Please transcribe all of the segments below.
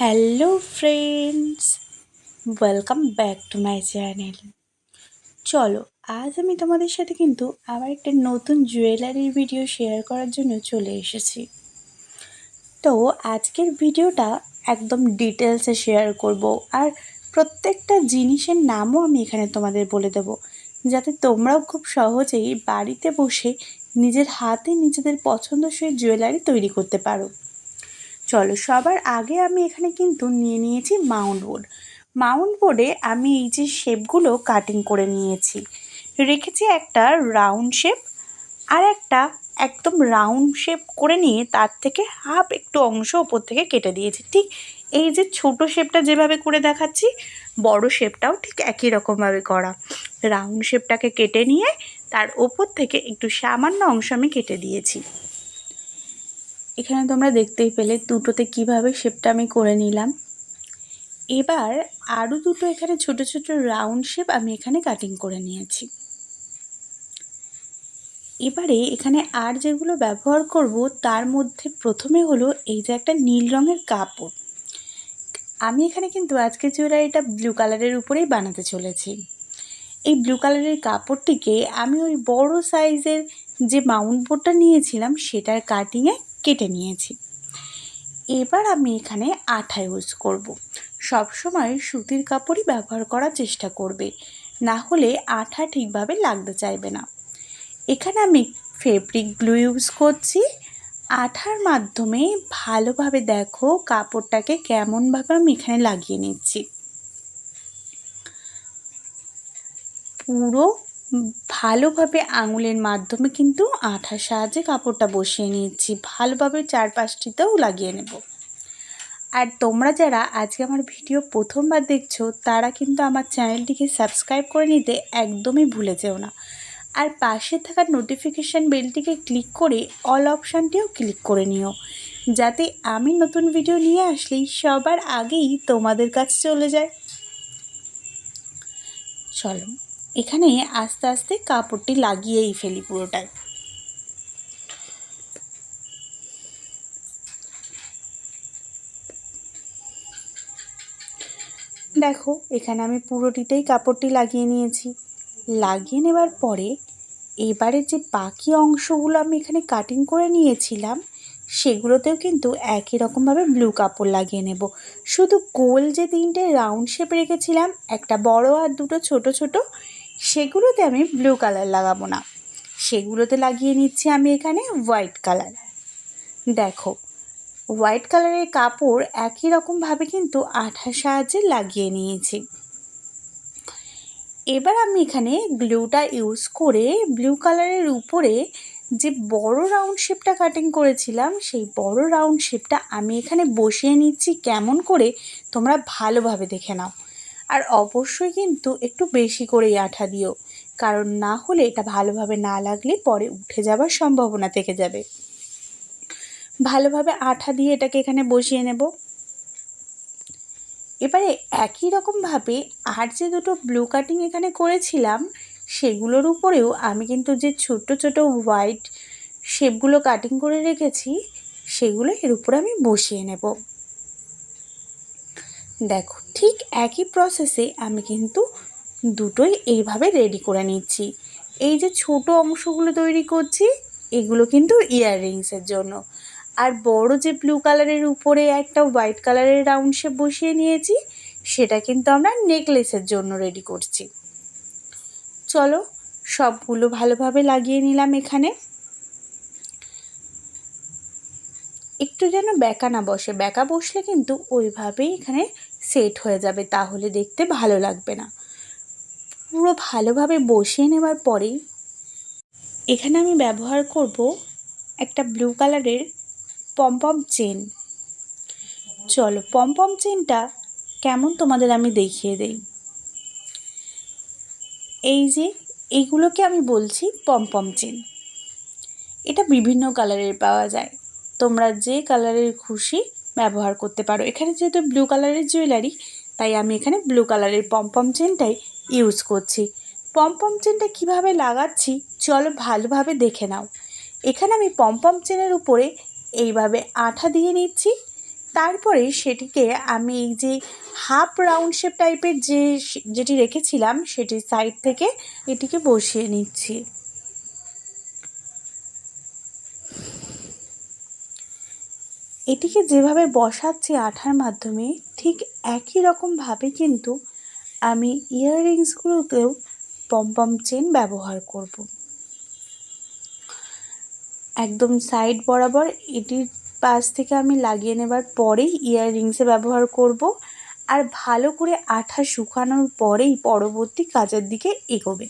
Hello friends welcome back to my channel চলো, আজ আমি তোমাদের সাথে কিন্তু আবার একটা নতুন জুয়েলারির ভিডিও শেয়ার করার জন্য চলে এসেছি। তো আজকের ভিডিওটা একদম ডিটেলসে শেয়ার করব আর প্রত্যেকটা জিনিসের নামও আমি এখানে তোমাদের বলে দেবো। যাতে তোমরাও খুব সহজেই বাড়িতে বসে নিজের হাতে নিজেদের পছন্দসই জুয়েলারি তৈরি করতে পারো। চলো সবার আগে আমি এখানে কিন্তু নিয়ে নিয়েছি মাউন্ট বোর্ড। মাউন্ট বোর্ডে আমি এই যে শেপগুলো কাটিং করে নিয়েছি, রেখেছি একটা রাউন্ড শেপ আর একটা একদম রাউন্ড শেপ করে নিয়ে তার থেকে হাফ একটু অংশ ওপর থেকে কেটে দিয়েছি। ঠিক এই যে ছোট শেপটা যেভাবে করে দেখাচ্ছি, বড় শেপটাও ঠিক একই রকমভাবে করা। রাউন্ড শেপটাকে কেটে নিয়ে তার ওপর থেকে একটু সামান্য অংশ আমি কেটে দিয়েছি। এখানে তোমরা দেখতেই পেলে দুটোতে কীভাবে শেপটা আমি করে নিলাম। এবার আরও দুটো এখানে ছোট ছোট রাউন্ড শেপ আমি এখানে কাটিং করে নিয়েছি। এবারে এখানে আর যেগুলো ব্যবহার করব, তার মধ্যে প্রথমে হলো এই যে একটা নীল রঙের কাপড়। আমি এখানে কিন্তু আজকে জুয়েলারিটা ব্লু কালারের উপরেই বানাতে চলেছি। এই ব্লু কালারের কাপড়টিকে আমি ওই বড় সাইজের যে মাউন্ট বোর্ডটা নিয়েছিলাম, সেটার কাটিংয়ে কেটে নিয়েছি। এবার আমি এখানে আঠা ইউজ করব। সবসময় সুতির কাপড়ই ব্যবহার করার চেষ্টা করবে। না হলে আঠা ঠিকভাবে লাগতে চাইবে না। এখানে আমি ফেব্রিক গ্লু ইউজ করছি। আঠার মাধ্যমে ভালোভাবে দেখো কাপড়টাকে কেমনভাবে আমি এখানে লাগিয়ে নিচ্ছি। পুরো ভালোভাবে আঙুলের মাধ্যমে কিন্তু আঠার সাহায্যে কাপড়টা বসিয়ে নিচ্ছি ভালোভাবে চারপাশটিতেও লাগিয়ে নেব। আর তোমরা যারা আজকে আমার ভিডিও প্রথমবার দেখছ, তারা কিন্তু আমার চ্যানেলটিকে সাবস্ক্রাইব করে নিতে একদমই ভুলে যেও না। আর পাশে থাকা নোটিফিকেশান বেলটিকে ক্লিক করে অল অপশানটিও ক্লিক করে নিও। যাতে আমি নতুন ভিডিও নিয়ে আসলেই সবার আগেই তোমাদের কাছে চলে যায়। চলো। এখানে আস্তে আস্তে কাপড়টি লাগিয়েই ফেলি পুরোটাই। দেখো, এখানে আমি পুরোটিতেই কাপড়টি লাগিয়ে নিয়েছি। লাগিয়ে নেবার পরে এবারে যে বাকি অংশগুলো আমি এখানে কাটিং করে নিয়েছিলাম, সেগুলোতেও কিন্তু একই রকমভাবে ব্লু কাপড় লাগিয়ে নেব। শুধু গোল যে তিনটে রাউন্ড শেপ রেখেছিলাম, একটা বড় আর দুটো ছোট ছোট সেগুলোতে আমি ব্লু কালার লাগাবো না। সেগুলোতে লাগিয়ে নিচ্ছি আমি এখানে হোয়াইট কালার দেখো হোয়াইট কালারের কাপড় একই রকমভাবে কিন্তু আঠার সাহায্যে লাগিয়ে নিয়েছি। এবার আমি এখানে গ্লুটা ইউজ করে ব্লু কালারের উপরে যে বড় রাউন্ড শেপটা কাটিং করেছিলাম, সেই বড় রাউন্ড শেপটা আমি এখানে বসিয়ে নিচ্ছি কেমন করে তোমরা ভালোভাবে দেখে নাও। আর অবশ্যই কিন্তু একটু বেশি করেই আঠা দিও। কারণ না হলে এটা ভালোভাবে না লাগলে পরে উঠে যাবার সম্ভাবনা থেকে যাবে। ভালোভাবে আঠা দিয়ে এটাকে এখানে বসিয়ে নেব। এবারে একই রকমভাবে আর যে দুটো ব্লু কাটিং এখানে করেছিলাম, সেগুলোর উপরেও আমি কিন্তু যে ছোট ছোট হোয়াইট শেপগুলো কাটিং করে রেখেছি, সেগুলো এর উপরে আমি বসিয়ে নেব। দেখো ঠিক একই প্রসেসে আমি কিন্তু দুটোই এইভাবে রেডি করে নিচ্ছি। এই যে ছোট অংশগুলো তৈরি করছি, এগুলো কিন্তু ইয়াররিংসের জন্য। আর বড় যে ব্লু কালারের উপরে একটা হোয়াইট কালারের রাউন্ড শেপ বসিয়ে নিয়েছি, সেটা কিন্তু আমরা নেকলেসের জন্য রেডি করছি। চলো, সবগুলো ভালোভাবে লাগিয়ে নিলাম এখানে। একটু যেন ব্যাকা না বসে ব্যাকা বসলে কিন্তু ওইভাবেই এখানে সেট হয়ে যাবে, তাহলে দেখতে ভালো লাগবে না। পুরো ভালোভাবে বসিয়ে নেবার পরেই এখানে আমি ব্যবহার করব একটা ব্লু কালারের পম্পম চেন চলো পম্পম চেনটা কেমন তোমাদের আমি দেখিয়ে দেই। এই যে এইগুলোকে আমি বলছি পম্পম চেন এটা বিভিন্ন কালারের পাওয়া যায়। তোমরা যে কালারের খুশি ব্যবহার করতে পারো। এখানে যেহেতু ব্লু কালারের জুয়েলারি তাই আমি এখানে ব্লু কালারের পম্পম চেনটাই ইউজ করছি। পম্পম চেনটা কীভাবে লাগাচ্ছি, চলো ভালোভাবে দেখে নাও। এখানে আমি পম্পম চেনের উপরে এইভাবে আঠা দিয়ে নিচ্ছি। তারপরে সেটিকে আমি এই যে হাফ রাউন্ড শেপ টাইপের যে, যেটি রেখেছিলাম, সেটির সাইড থেকে এটিকে বসিয়ে নিচ্ছি। এটিকে যেভাবে বসাচ্ছি আঠার মাধ্যমে, ঠিক একই রকমভাবে কিন্তু আমি ইয়াররিংসগুলোতেও পম্পম চেন ব্যবহার করব। একদম সাইড বরাবর এটির পাশ থেকে আমি লাগিয়ে নেবার পরেই ইয়াররিংসে ব্যবহার করব আর ভালো করে আঠা শুকানোর পরেই পরবর্তী কাজের দিকে এগোবে।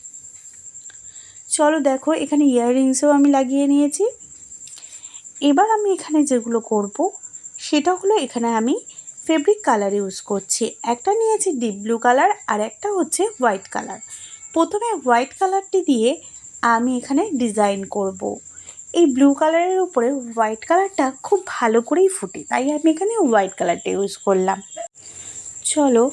চলো দেখো, এখানে ইয়াররিংসেও আমি লাগিয়ে নিয়েছি। এবার আমি এখানে যেগুলো করব, সেটা হলো এখানে আমি ফেব্রিক কালার ইউজ করছি। একটা নিয়েছি ডিপ ব্লু কালার আর একটা হচ্ছে হোয়াইট কালার প্রথমে হোয়াইট কালারটি দিয়ে আমি এখানে ডিজাইন করব। এই ব্লু কালারের উপরে হোয়াইট কালারটা খুব ভালো করেই ফুটে, তাই আমি এখানে হোয়াইট কালারটা ইউজ করলাম। চলো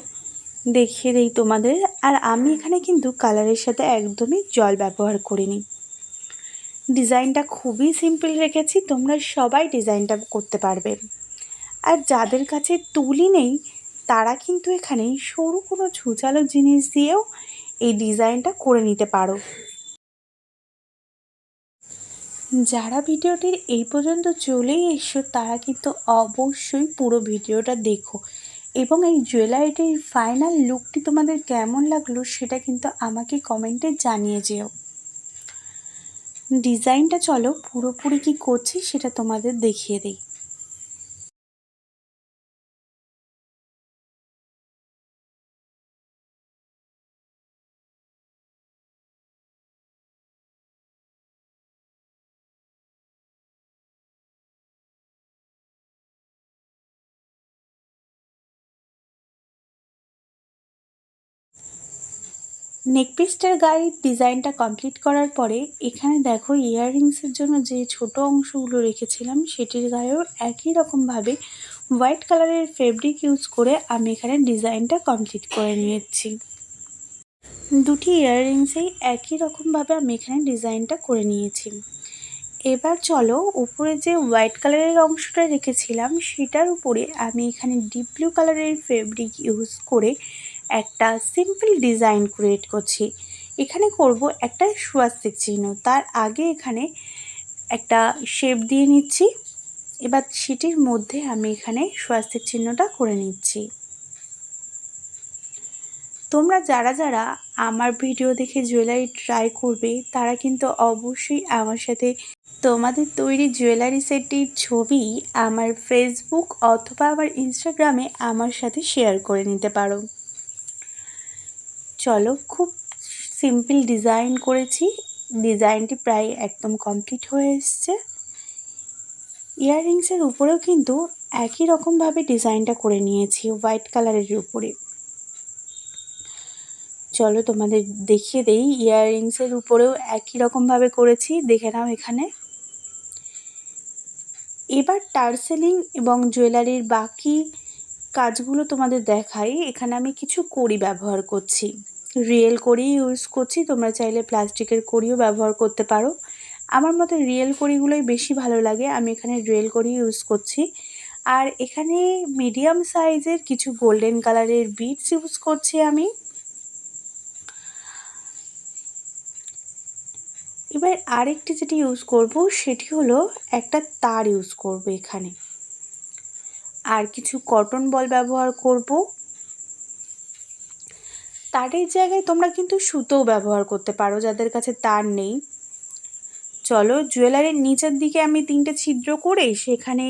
দেখিয়ে দিই তোমাদের। আর আমি এখানে কিন্তু কালারের সাথে একদমই জল ব্যবহার করিনি। ডিজাইনটা খুবই সিম্পল রেখেছি, তোমরা সবাই ডিজাইনটা করতে পারবে। আর যাদের কাছে তুলি নেই, তারা কিন্তু এখানে সরু কোনো ছুচালো জিনিস দিয়েও এই ডিজাইনটা করে নিতে পারো। যারা ভিডিওটির এই পর্যন্ত চলেই এসো তারা কিন্তু অবশ্যই পুরো ভিডিওটা দেখো। এবং এই জুয়েলারিটির ফাইনাল লুকটি তোমাদের কেমন লাগল, সেটা কিন্তু আমাকে কমেন্টে জানিয়ে যেও। ডিজাইনটা চলো পুরোপুরি কি করছি সেটা তোমাদের দেখিয়ে দিই। নেকপিসটার গায়ে ডিজাইনটা কমপ্লিট করার পরে, এখানে দেখো ইয়াররিংসের জন্য যে ছোট অংশগুলো রেখেছিলাম, সেটির গায়েও একই রকমভাবে হোয়াইট কালারের ফেব্রিক ইউজ করে আমি এখানে ডিজাইনটা কমপ্লিট করে নিয়েছি। দুটি ইয়াররিংসেই একই রকমভাবে আমি এখানে ডিজাইনটা করে নিয়েছি। এবার চলো, উপরে যে হোয়াইট কালারের অংশটা রেখেছিলাম, সেটার উপরে আমি এখানে ডিপ ব্লু কালারের ফেব্রিক ইউজ করে একটা সিম্পল ডিজাইন ক্রিয়েট করছি। এখানে করব একটা সুয়াস্তিক চিহ্ন। তার আগে এখানে একটা শেপ দিয়ে নিচ্ছি। এবার সেটির মধ্যে আমি এখানে সুয়াস্তিক চিহ্নটা করে নিচ্ছি। তোমরা যারা যারা আমার ভিডিও দেখে জুয়েলারি ট্রাই করবে, তারা কিন্তু অবশ্যই আমার সাথে তোমাদের তৈরি জুয়েলারি সেটটির ছবি আমার ফেসবুক অথবা আমার ইনস্টাগ্রামে আমার সাথে শেয়ার করে নিতে পারো। চলো খুব সিম্পল ডিজাইন করেছি। ডিজাইনটি প্রায় একদম কমপ্লিট হয়ে এসছে। ইয়াররিংসের উপরেও কিন্তু একই রকমভাবে ডিজাইনটা করে নিয়েছি, হোয়াইট কালারের উপরে। চলো তোমাদের দেখিয়ে দেই, ইয়াররিংসের উপরেও একই রকমভাবে করেছি, দেখে নাও এখানে। এবার টার্সেলিং এবং জুয়েলারির বাকি কাজগুলো তোমাদের দেখাই, এখানে আমি কিছু কড়ি ব্যবহার করছি। রিয়েল কড়ি ইউজ করছি, তোমরা চাইলে প্লাস্টিকের কড়িও ব্যবহার করতে পারো। আমার মতে রিয়েল কড়িগুলোই বেশি ভালো লাগে, আমি এখানে রিয়েল কড়ি ইউজ করছি। আর এখানে মিডিয়াম সাইজের কিছু গোল্ডেন কালারের বিটস ইউজ করছি আমি। এবার আরেকটি যেটি ইউজ করব, সেটি হলো একটা তার ইউজ করব এখানে। আর কিছু কটন বল ব্যবহার করব। তারের জায়গায় তোমরা কিন্তু সুতোও ব্যবহার করতে পারো, যাদের কাছে তার নেই। চলো, জুয়েলারির নিচের দিকে আমি তিনটে ছিদ্র করে সেখানে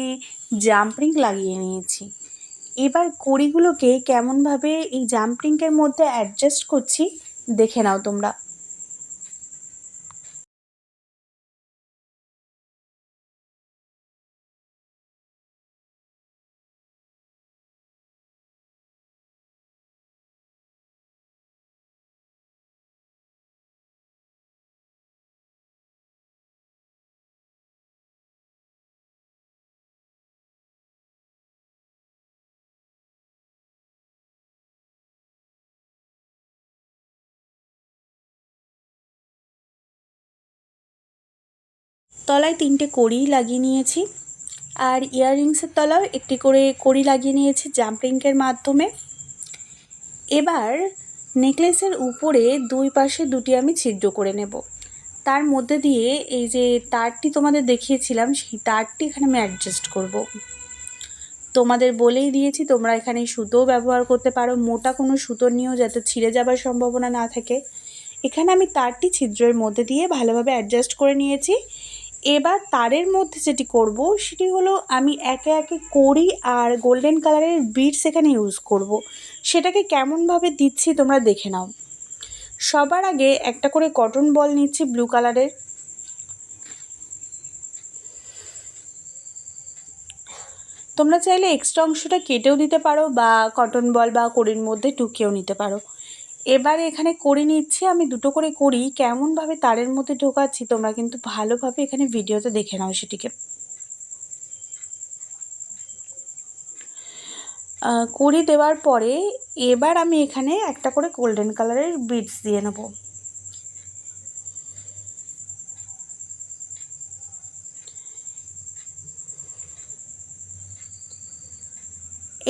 জাম্পরিং লাগিয়ে নিয়েছি। এবার কড়িগুলোকে কেমনভাবে এই জাম্পরিংয়ের মধ্যে অ্যাডজাস্ট করছি, দেখে নাও তোমরা। তলায় তিনটে কড়ি লাগিয়ে নিয়েছি। আর ইয়াররিংসের তলাও একটি করে কড়ি লাগিয়ে নিয়েছি জাম্পিংয়ের মাধ্যমে। এবার নেকলেসের উপরে দুই পাশে দুটি আমি ছিদ্র করে নেব। তার মধ্যে দিয়ে এই যে তারটি তোমাদের দেখিয়েছিলাম, সেই তারটি এখানে আমি অ্যাডজাস্ট করব। তোমাদের বলেই দিয়েছি, তোমরা এখানে সুতোও ব্যবহার করতে পারো। মোটা কোনো সুতো নিয়েও যাতে ছিঁড়ে যাবার সম্ভাবনা না থাকে। এখানে আমি তারটি ছিদ্রের মধ্যে দিয়ে ভালোভাবে অ্যাডজাস্ট করে নিয়েছি। এবার তারের মধ্যে যেটি করব, সেটি হলো আমি একে একে করি আর গোল্ডেন কালারের বিটস এখানে ইউজ করব। সেটাকে কেমনভাবে দিচ্ছি তোমরা দেখে নাও। সবার আগে একটা করে কটন বল নিচ্ছি ব্লু কালারের তোমরা চাইলে এক্সট্রা অংশটা কেটেও দিতে পারো বা কটন বল বা কড়ির মধ্যে ঢুকিয়েও নিতে পারো। এবারে এখানে করে নিচ্ছি, আমি দুটো করে করি। কেমনভাবে তারের মধ্যে ঢোকাচ্ছি, তোমরা কিন্তু ভালোভাবে এখানে ভিডিওতে দেখে নাও সেটিকে। কড়ি দেওয়ার পরে এবার আমি এখানে একটা করে গোল্ডেন কালারের বিটস দিয়ে নেব।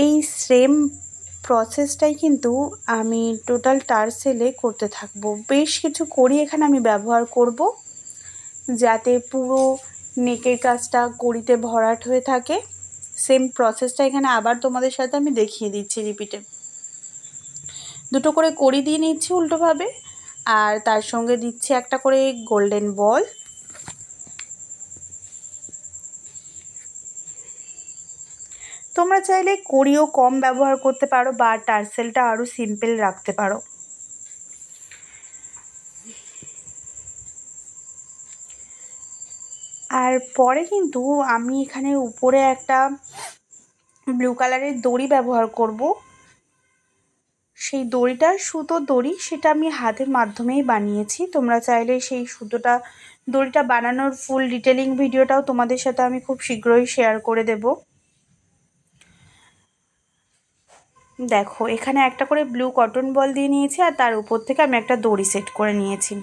এই সেম প্রসেসটাই কিন্তু আমি টোটাল টার্সেলে করতে থাকব। বেশ কিছু করি এখানে আমি ব্যবহার করব, যাতে পুরো নেকের কাজটা কড়িতে ভরাট হয়ে থাকে। সেম প্রসেসটা এখানে আবার তোমাদের সাথে আমি দেখিয়ে দিচ্ছি রিপিটে দুটো করে করি দিয়ে নিচ্ছি উল্টোভাবে, আর তার সঙ্গে দিচ্ছি একটা করে গোল্ডেন বল তোমরা চাইলে কড়িও কম ব্যবহার করতে পারো বা টার্সেলটা আরও সিম্পল রাখতে পারো। আর পরে কিন্তু আমি এখানে উপরে একটা ব্লু কালারের দড়ি ব্যবহার করব। সেই দড়িটা সুতো দড়ি, সেটা আমি হাতের মাধ্যমেই বানিয়েছি। তোমরা চাইলে সেই সুতোটা, দড়িটা বানানোর ফুল ডিটেলিং ভিডিওটাও তোমাদের সাথে আমি খুব শীঘ্রই শেয়ার করে দেব। দেখো, এখানে একটা করে ব্লু কটন বল দিয়ে নিয়েছি আর তার উপর থেকে আমি একটা দড়ি সেট করে নিয়েছি।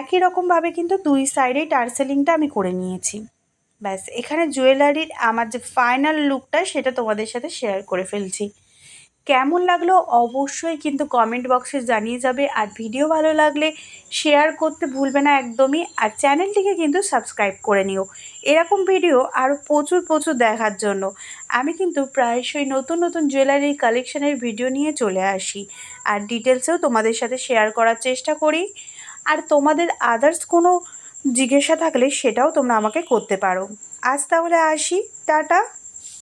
একই রকমভাবে কিন্তু দুই সাইডেই টার্সেলিংটা আমি করে নিয়েছি। ব্যাস, এখানে জুয়েলারির আমার যে ফাইনাল লুকটা সেটা তোমাদের সাথে শেয়ার করে ফেলছি। কেমন লাগল অবশ্যই কিন্তু কমেন্ট বক্সে জানিয়ে যাবে। আর ভিডিও ভালো লাগলে শেয়ার করতে ভুলবে না একদমই। আর চ্যানেলটিকে কিন্তু সাবস্ক্রাইব করে নিও। এরকম ভিডিও আরও প্রচুর প্রচুর দেখার জন্য। আমি কিন্তু প্রায়শই নতুন নতুন জুয়েলারির কালেকশানের ভিডিও নিয়ে চলে আসি। আর ডিটেলসেও তোমাদের সাথে শেয়ার করার চেষ্টা করি। আর তোমাদের আদার্স কোনো জিজ্ঞাসা থাকলে সেটাও তোমরা আমাকে করতে পারো। আজ তাহলে আসি। টাটা।